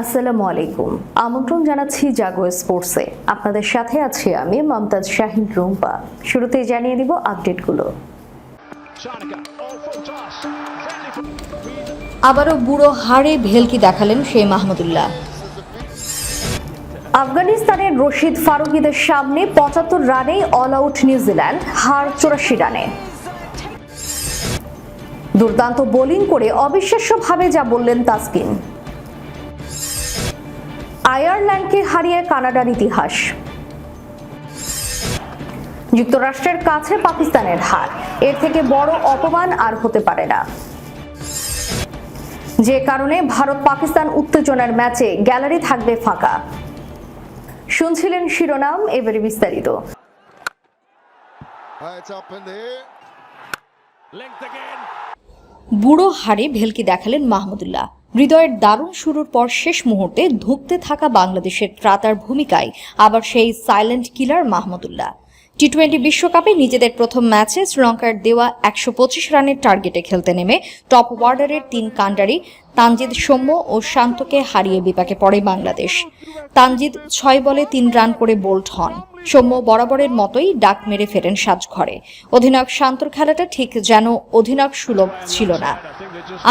আসসালামু আলাইকুম। আমন্ত্রণ জানাচ্ছি জাগো স্পোর্টসে। আপনাদের সাথে আছি আমি মমতাজ শাহিন রুম্পা। শুরুতেই জানিয়ে দিব আপডেটগুলো। আবারও বুড়ো হাড়ে ভেলকি দেখালেন শেখ মাহমুদুল্লাহ। আফগানিস্তানের রশিদ ফারুকিদের সামনে পঁচাত্তর রানে অল আউট নিউজিল্যান্ড হার চুরাশি রানে। দুর্দান্ত বোলিং করে অবিশ্বাস্যভাবে যা বললেন তাসকিন। আয়ারল্যান্ডকে হারিয়ে কানাডার ইতিহাস। যুক্তরাষ্ট্রের কাছে পাকিস্তানের হার। এর থেকে বড় অপমান আর হতে পারে না। যে কারণে ভারত পাকিস্তান উত্তেজনার ম্যাচে গ্যালারি থাকবে ফাঁকা। শুনছিলেন শিরোনাম এবারে বিস্তারিত. বুড়ো হারে ভেলকি দেখালেন মাহমুদুল্লাহ। হৃদয়ের দারুণ শুরুর পর শেষ মুহূর্তে ধুঁকতে থাকা বাংলাদেশের ত্রাতার ভূমিকায় আবার সেই silent killer Mahmudullah T twenty বিশ্বকাপে নিজেদের প্রথম ম্যাচে শ্রীলঙ্কার দেওয়া একশো পঁচিশ রানের টার্গেটে খেলতে নেমে টপ ওয়ার্ডারের তিন কান্ডারি তানজিদ সৌম্য ও শান্তকে হারিয়ে বিপাকে পড়ে বাংলাদেশ। তানজিদ ছয় বলে তিন রান করে বোল্ট হন। সৌম্য বরাবরের মতোই ডাক মেরে ফেরেন সাজঘরে। অধিনায়ক শান্তর খেলাটা ঠিক যেন অধিনায়ক সুলভ ছিল না।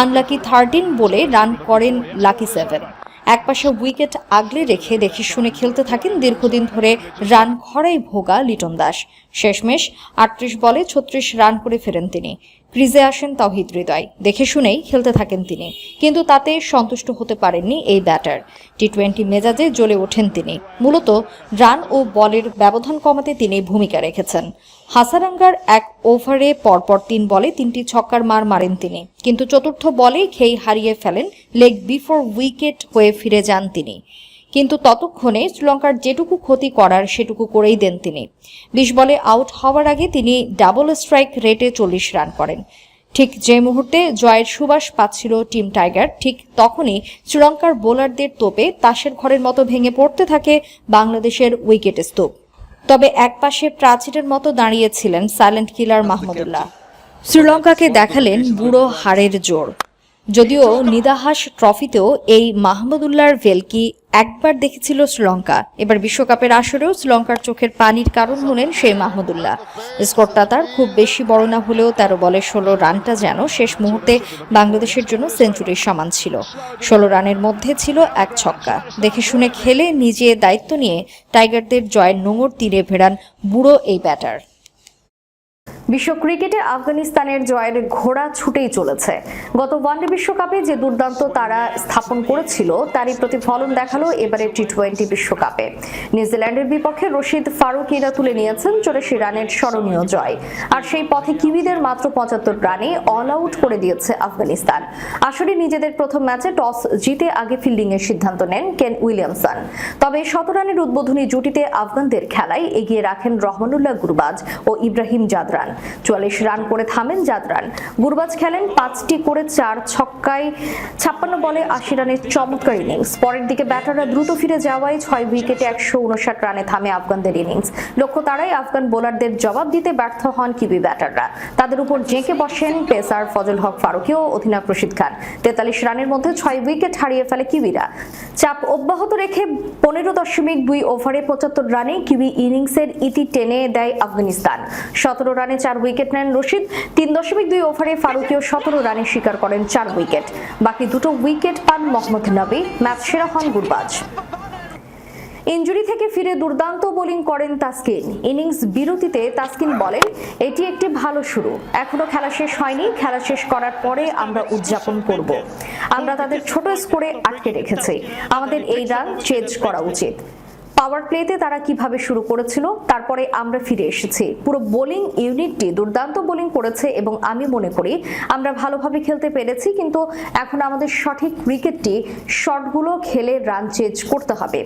আনলাকি থার্টিন বলে রান করেন লাকি সেভেন। একপাশে উইকেট আগলে রেখে দেখে শুনে খেলতে থাকেন দীর্ঘদিন ধরে রান খরাই ভোগা লিটন দাস। শেষমেশ আটত্রিশ বলে ছত্রিশ রান করে ফেরেন তিনি। ক্রিজে আসেন তাওহিদ হৃদয়। দেখে শুনেই খেলতে থাকেন তিনি। কিন্তু তাতে সন্তুষ্ট হতে পারেননি এই ব্যাটার। টি টোয়েন্টি মেজাজে জ্বলে ওঠেন তিনি। মূলত রান ও বলের ব্যবধান কমাতে তিনি ভূমিকা রেখেছেন। হাসারাঙ্গার এক ওভারে পরপর তিন বলে তিনটি ছক্কার মার মারেন তিনি। কিন্তু চতুর্থ বলে খেই হারিয়ে ফেলেন লেগ বিফোর উইকেট হয়ে ফিরে যান তিনি। কিন্তু ততক্ষণে শ্রীলঙ্কার যেটুকু ক্ষতি করার সেটুকু করেই দেন তিনি। বিশ বলে আউট হওয়ার আগে তিনি ডাবল স্ট্রাইক রেটে চল্লিশ রান করেন। ঠিক যে মুহূর্তে জয়ের সুবাস পাচ্ছিল টিম টাইগার, ঠিক তখনই শ্রীলঙ্কার বোলারদের তোপে তাসের ঘরের মতো ভেঙে পড়তে থাকে বাংলাদেশের উইকেট স্তূপ। তবে একপাশে প্রাচীরের মতো দাঁড়িয়েছিলেন সাইলেন্ট কিলার মাহমুদুল্লাহ শ্রীলঙ্কাকে দেখালেন বুড়ো হাড়ের জোর। যদিও নিদাহাস ট্রফিতেও এই মাহমুদুল্লাহর ভেলকি একবার দেখেছিল শ্রীলঙ্কা। এবার বিশ্বকাপের আসরেও শ্রীলঙ্কার চোখের পানির কারণ হলেন সেই মাহমুদুল্লাহ স্কোরটা তার খুব বেশি বড় না হলেও তেরো বলে ষোলো রানটা যেন শেষ মুহূর্তে বাংলাদেশের জন্য সেঞ্চুরির সমান ছিল। ষোলো রানের মধ্যে ছিল এক ছক্কা। দেখে শুনে খেলে নিজে দায়িত্ব নিয়ে টাইগারদের জয়ের নোঙর তীরে ভেড়ান বুড়ো এই ব্যাটার। বিশ্ব ক্রিকেটে আফগানিস্তানের জয়ের ঘোড়া ছুটেই চলেছে। গত ওয়ানডে বিশ্বকাপে যে দুর্দান্ত তারা স্থাপন করেছিল, তারই প্রতিফলন দেখাল এবারে টি টোয়েন্টি বিশ্বকাপে। নিউজিল্যান্ডের বিপক্ষে রশিদ ফারুকিরা তুলে নিয়েছেন চৌরাশি রানের স্মরণীয় জয়। আর সেই পথে কিউইদের মাত্র পঁচাত্তর রানে অল আউট করে দিয়েছে আফগানিস্তান। আসলে নিজেদের প্রথম ম্যাচে টস জিতে আগে ফিল্ডিং এর সিদ্ধান্ত নেন কেন উইলিয়ামসন। তবে শত রানের উদ্বোধনী জুটিতে আফগানদের খেলায় এগিয়ে রাখেন রহমানুল্লাহ গুরবাজ ও ইব্রাহিম জাদরান। চুয়াল্লিশ রান করে থামেন জাদরান। গুরবাজ খেলেন পাঁচটি করে চার ছক্কায় ছাপ্পান্ন বলে আশি রানের চমৎকার ইনিংস। পরের দিকে ব্যাটাররা দ্রুত ফিরে যাওয়ায় ছয় উইকেটে একশো উনষাট রানে থামে আফগানদের ইনিংস। লক্ষ্য তারাই আফগান বোলারদের জবাব দিতে ব্যর্থ হন কিবি ব্যাটাররা। তাদের উপর জেঁকে বসেন পেসার ফজল হক ফারুকি ও অধিনায়ক রশিদ খান। তেতাল্লিশ রানের মধ্যে ছয় উইকেট হারিয়ে ফেলে কিবিরা। চাপ অব্যাহত রেখে পনেরো দশমিক দুই ওভারে পঁচাত্তর রানে কিবি ইনিংসের ইতি টেনে দেয় আফগানিস্তান। সতেরো রানে চার উইকেট নেন রশিদ। তিন দশমিক দুই ওভারে ফারুকিও সতেরো রানে শিকার করেন চার উইকেট। বাকি দুটো উইকেট পান মোহাম্মদ নবী। ম্যাচ সেরা হন গুরবাজ। ইঞ্জুরি থেকে ফিরে দুর্দান্ত বোলিং করেন তাসকিন। ইনিংস বিরতিতে তাসকিন বলেন, এটি একটি ভালো শুরু। এখনও খেলা শেষ হয়নি। খেলা শেষ করার পরে আমরা উদযাপন করব। আমরা তাদের ছোট স্কোরে আটকে রেখেছি। আমাদের এই রান চেঞ্জ করা উচিত। পাওয়ার প্লেতে তারা কীভাবে শুরু করেছিল, তারপরে আমরা ফিরে এসেছি। পুরো বোলিং ইউনিটটি দুর্দান্ত বোলিং করেছে এবং আমি মনে করি আমরা ভালোভাবে খেলতে পেরেছি, কিন্তু এখন আমাদের সঠিক উইকেটটি শটগুলো খেলে রান চেঞ্জ করতে হবে।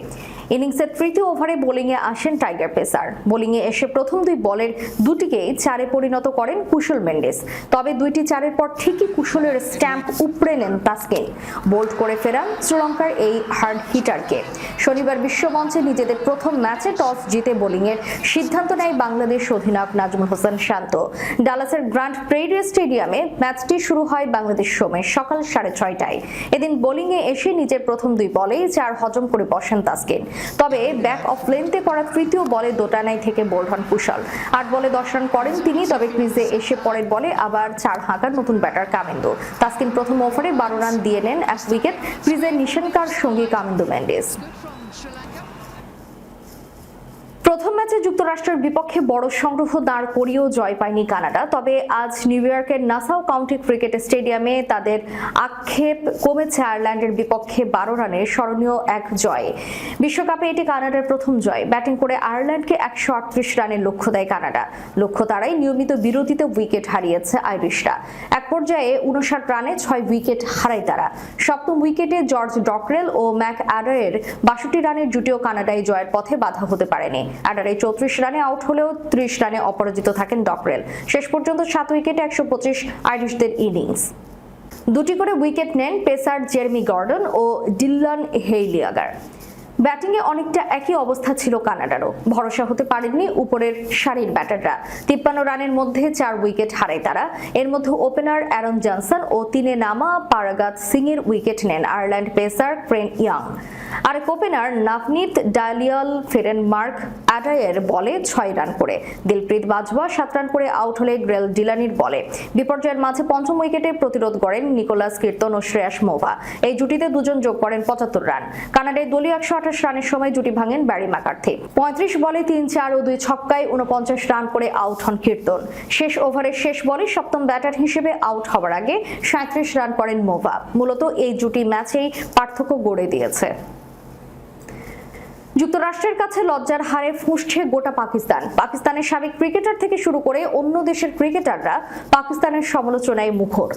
ইনিংসের তৃতীয় ওভারে বোলিংয়ে আসেন টাইগার পেসার। বোলিংয়ে এসে প্রথম দুই বলের দুটিকেই চারে পরিণত করেন কুশল মেন্ডেস। তবে দুইটি চারের পর ঠিকই কুশলের স্ট্যাম্প উপড়ে নেন তাসকিন। বোল্ড করে ফেরান শ্রীলঙ্কার এই হার্ড হিটারকে। শনিবার বিশ্বমঞ্চে নিজেদের প্রথম ম্যাচে টস জিতে বোলিংয়ের সিদ্ধান্ত নেয় বাংলাদেশ অধিনায়ক নাজমুল হোসেন শান্ত। ডালাসের গ্র্যান্ড প্রেরিয়া স্টেডিয়ামে ম্যাচটি শুরু হয় বাংলাদেশ সময় সকাল সাড়ে ছয়টায়। এদিন বোলিংয়ে এসে নিজের প্রথম দুই বলেই চার হজম করে বসেন তাসকিন। তবে ব্যাক অফ লেন্থে করা তৃতীয় বলে দোটানায় থেকে বোল্ড হন কুশল। আট বলে দশ রান করেন তিনি, তবে ক্রিজে এসে পরের বলে আবার চার হাঁকার নতুন ব্যাটার কামিন্দু। তাসকিন প্রথম ওভারে বারো রান দিয়ে নেন এক উইকেট। ক্রিজে নিশানকার সঙ্গী কামিন্দু ম্যান্ডেস প্রথম ম্যাচে যুক্তরাষ্ট্রের বিপক্ষে বড় সংগ্রহ দাঁড় করিয়েও জয় পায়নি কানাডা। তবে আজ নিউ ইয়র্কের নাসাও কাউন্টি ক্রিকেট স্টেডিয়ামে তাদের আক্ষেপ কমেছে আয়ারল্যান্ডের বিপক্ষে বারো রানের স্মরণীয় এক জয়ে। বিশ্বকাপে এটি কানাডার প্রথম জয়। ব্যাটিং করে আয়ারল্যান্ডকে একশো আটত্রিশ রানের লক্ষ্য দেয় কানাডা। লক্ষ্য তারাই নিয়মিত বিরতিতে উইকেট হারিয়েছে আইরিশরা। এক পর্যায়ে উনষাট রানে ছয় উইকেট হারায় তারা। সপ্তম উইকেটে জর্জ ডকরেল ও ম্যাক অ্যাডারের বাষট্টি রানের জুটিও কানাডায় জয়ের পথে বাধা হতে পারেনি। অ্যাডারে চৌত্রিশ রানে আউট হলেও ত্রিশ রানে অপরাজিত থাকেন ডকরেল। শেষ পর্যন্ত সাত উইকেটে একশো পঁচিশ আইরিশদের ইনিংস। দুটি করে উইকেট নেন পেসার জেরমি গর্ডন ও ডিল্লন হেইলিয়াগার। ব্যাটিংয়ে অনেকটা একই অবস্থা ছিল কানাডারও। ভরসা হতে পারেননি উপরের সারির ব্যাটাররা। তিপ্পান্ন রানের মধ্যে চার উইকেট হারায় তারা। এর মধ্যে ওপেনার অ্যারন জনসন ও তিনে নামা পারাগাত সিং এর উইকেট নেন আয়ারল্যান্ড পেসার ক্রেন ইয়াং। আরেক ওপেনার নাভনীত ডালিয়াল ফেরেন মার্ক অ্যাডায়ের বলে ছয় রান করে। দিলপ্রীত বাজওয়া সাত রান করে আউট হলে গ্রেল ডিলানির বলে। বিপর্যয়ের মাঝে পঞ্চম উইকেটে প্রতিরোধ করেন নিকোলাস কীর্তন ও শ্রেয়াস মোভা। এই জুটিতে দুজন যোগ করেন পঁচাত্তর রান। কানাডায় দলীয় একশো আঠাশ রানের সময় জুটি ভাঙেন ব্যারি ম্যাকার্থে। পঁয়ত্রিশ বলে তিন, চার ও দুই ছক্কায় উনপঞ্চাশ রান করে আউট হন কীর্তন। শেষ ওভারের শেষ বলে সপ্তম ব্যাটার হিসেবে আউট হওয়ার আগে সাঁত্রিশ রান করেন মোভা। মূলত এই জুটি ম্যাচেই পার্থক্য গড়ে দিয়েছে। যুক্তরাষ্ট্রের কাছে লজ্জার হারে ফুসছে গোটা পাকিস্তান। পাকিস্তানের সাবেক ক্রিকেটার থেকে শুরু করে অন্য দেশের ক্রিকেটাররা পাকিস্তানের সমালোচনায় মুখর।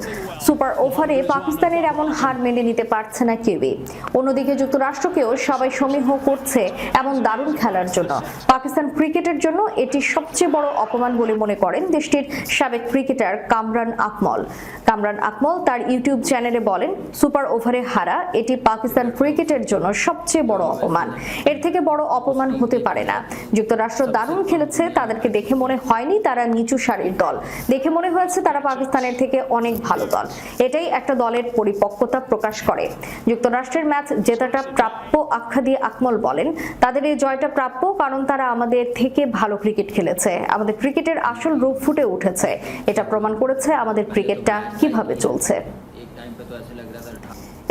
সুপার ওভারে পাকিস্তানের এমন হার মেনে নিতে পারছে না কেউই। অন্যদিকে যুক্তরাষ্ট্রকেও সবাই সমীহ করছে এমন দারুণ খেলার জন্য। পাকিস্তান ক্রিকেটের জন্য এটি সবচেয়ে বড় অপমান বলে মনে করেন দেশটির সাবেক ক্রিকেটার কামরান আকমল। কামরান আকমল তার ইউটিউব চ্যানেলে বলেন, সুপার ওভারে হারা, এটি পাকিস্তান ক্রিকেটের জন্য সবচেয়ে বড় অপমান। এর থেকে বড় অপমান হতে পারে না। যুক্তরাষ্ট্র দারুণ খেলেছে, তাদেরকে দেখে মনে হয়নি তারা নিচু সারির দল। দেখে মনে হয়েছে তারা পাকিস্তানের থেকে অনেক ভালো দল। এটাই একটা দলের পরিপক্কতা প্রকাশ করে। যুক্তরাষ্ট্রের ম্যাচ জেতাটা প্রাপ্য আখ্যা দিয়ে আকমল বলেন, তাদের এই জয়টা প্রাপ্য কারণ তারা আমাদের থেকে ভালো ক্রিকেট খেলেছে। আমাদের ক্রিকেটের আসল রূপ ফুটে উঠেছে। এটা প্রমাণ করেছে আমাদের ক্রিকেটটা কীভাবে চলছে।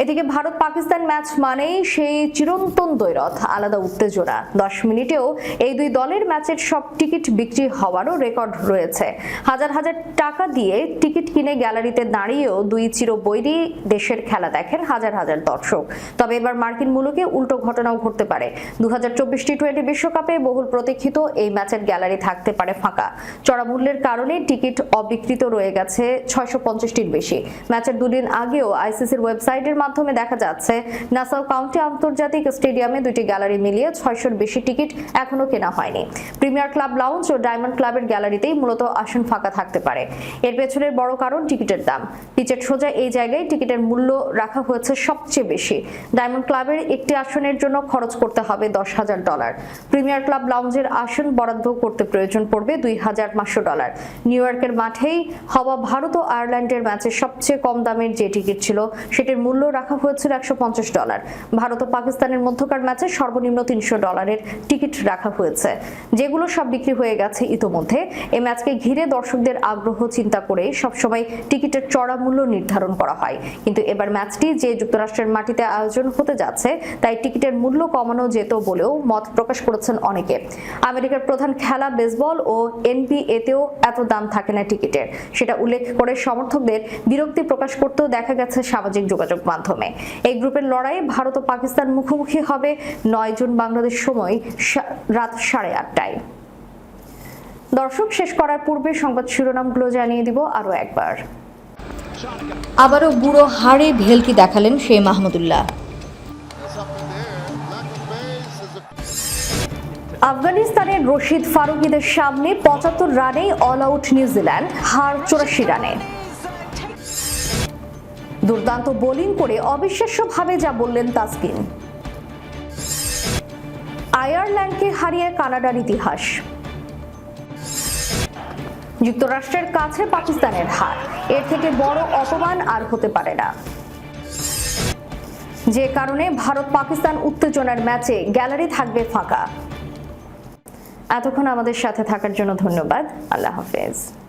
এদিকে ভারত পাকিস্তান ম্যাচ মানেই সেই চিরন্তন দ্বৈরথ আলাদা উত্তেজনা। দশ মিনিটেও এই দুই দলের ম্যাচের সব টিকিট বিক্রি হওয়ারও রেকর্ড রয়েছে। হাজার হাজার টাকা দিয়ে টিকিট কিনে গ্যালারিতে দাঁড়িয়েও দুই চিরবৈরী দেশের খেলা দেখেন হাজার হাজার দর্শক। তবে এবার মার্কিন মুলুকে উল্টো ঘটনাও ঘটতে পারে। দু হাজার চব্বিশ টি টোয়েন্টি বিশ্বকাপে বহুল প্রতীক্ষিত এই ম্যাচের গ্যালারি থাকতে পারে ফাঁকা। চড়া মূল্যের কারণে টিকিট অবিকৃত রয়ে গেছে ছয়শো পঞ্চাশটির বেশি। ম্যাচের দুদিন আগেও আইসিসির ওয়েবসাইটের মাধ্যমে দেখা যাচ্ছে নাসাউ কাউন্টি আন্তর্জাতিক স্টেডিয়ামে দুটি গ্যালারি মিলিয়ে ছয়শোর বেশি টিকিট এখনও কেনা হয়নি। প্রিমিয়ার ক্লাব লাউঞ্জ ও ডায়মন্ড ক্লাবের গ্যালারিতেই মূলত আসন ফাঁকা থাকতে পারে। এর পেছনের বড় কারণ টিকিটের দাম। পিচের সোজা এই জায়গায় টিকিটের মূল্য রাখা হয়েছে সবচেয়ে বেশি। ডায়মন্ড ক্লাবের একটি আসনের জন্য খরচ করতে হবে দশ হাজার ডলার। প্রিমিয়ার ক্লাব লাউঞ্জের আসন বরাদ্দ করতে প্রয়োজন পড়বে দুই হাজার পাঁচশো ডলার। নিউ ইয়র্কের মাঠেই হওয়া ভারত ও আয়ারল্যান্ডের ম্যাচে সবচেয়ে কম দামের যে টিকিট ছিল, সেটির মূল্য রাখা হয়েছিল একশো পঞ্চাশ ডলার। ভারত ও পাকিস্তানের মধ্যকার ম্যাচে সর্বনিম্ন তিনশো ডলারের টিকিট রাখা হয়েছে। যেগুলো সব বিক্রি হয়ে গেছে ইতোমধ্যে। এই ম্যাচকে ঘিরে দর্শকদের আগ্রহ, চিন্তা করে সবসময় টিকিটের চড়া মূল্য নির্ধারণ করা হয়। কিন্তু এবার ম্যাচটি যে যুক্তরাষ্ট্রের মাটিতে আয়োজন হতে যাচ্ছে, তাই টিকিটের মূল্য কমানো যেত বলেও মত প্রকাশ করেছেন অনেকে। আমেরিকার প্রধান খেলা বেসবল ও এনবিএতেও এত দাম থাকে না টিকিটের। সেটা উল্লেখ করে সমর্থকদের বিরক্তি প্রকাশ করতেও দেখা গেছে সামাজিক যোগাযোগ মাধ্যমে। এই গ্রুপের লড়াইয়ে ভারত ও পাকিস্তান মুখোমুখি হবে নয় জুন বাংলাদেশ সময় রাত সাড়ে আটটায়। দর্শক, শেষ করার পূর্বে সংবাদ শিরোনামগুলো জানিয়ে দিব আরও একবার। আবারও বুড়ো হাড়ে ভেলকি দেখালেন শেখ মাহমুদুল্লাহ। আফগানিস্তানের রশিদ ফারুকিদের সামনে পঁচাত্তর রানেই অল আউট নিউজিল্যান্ড, হার চৌরাশি রানে। দুর্দান্ত বোলিং করে অবিশ্বাস্যভাবে যা বললেন তাসকিন। আয়ারল্যান্ডকে হারিয়ে কানাডার ইতিহাস। যুক্তরাষ্ট্রের কাছে পাকিস্তানের হার। এর থেকে বড় অপমান আর হতে পারে না। যে কারণে ভারত পাকিস্তান উত্তেজনার ম্যাচে গ্যালারি থাকবে ফাঁকা। এতক্ষণ আমাদের সাথে থাকার জন্য ধন্যবাদ। আল্লাহ হাফেজ।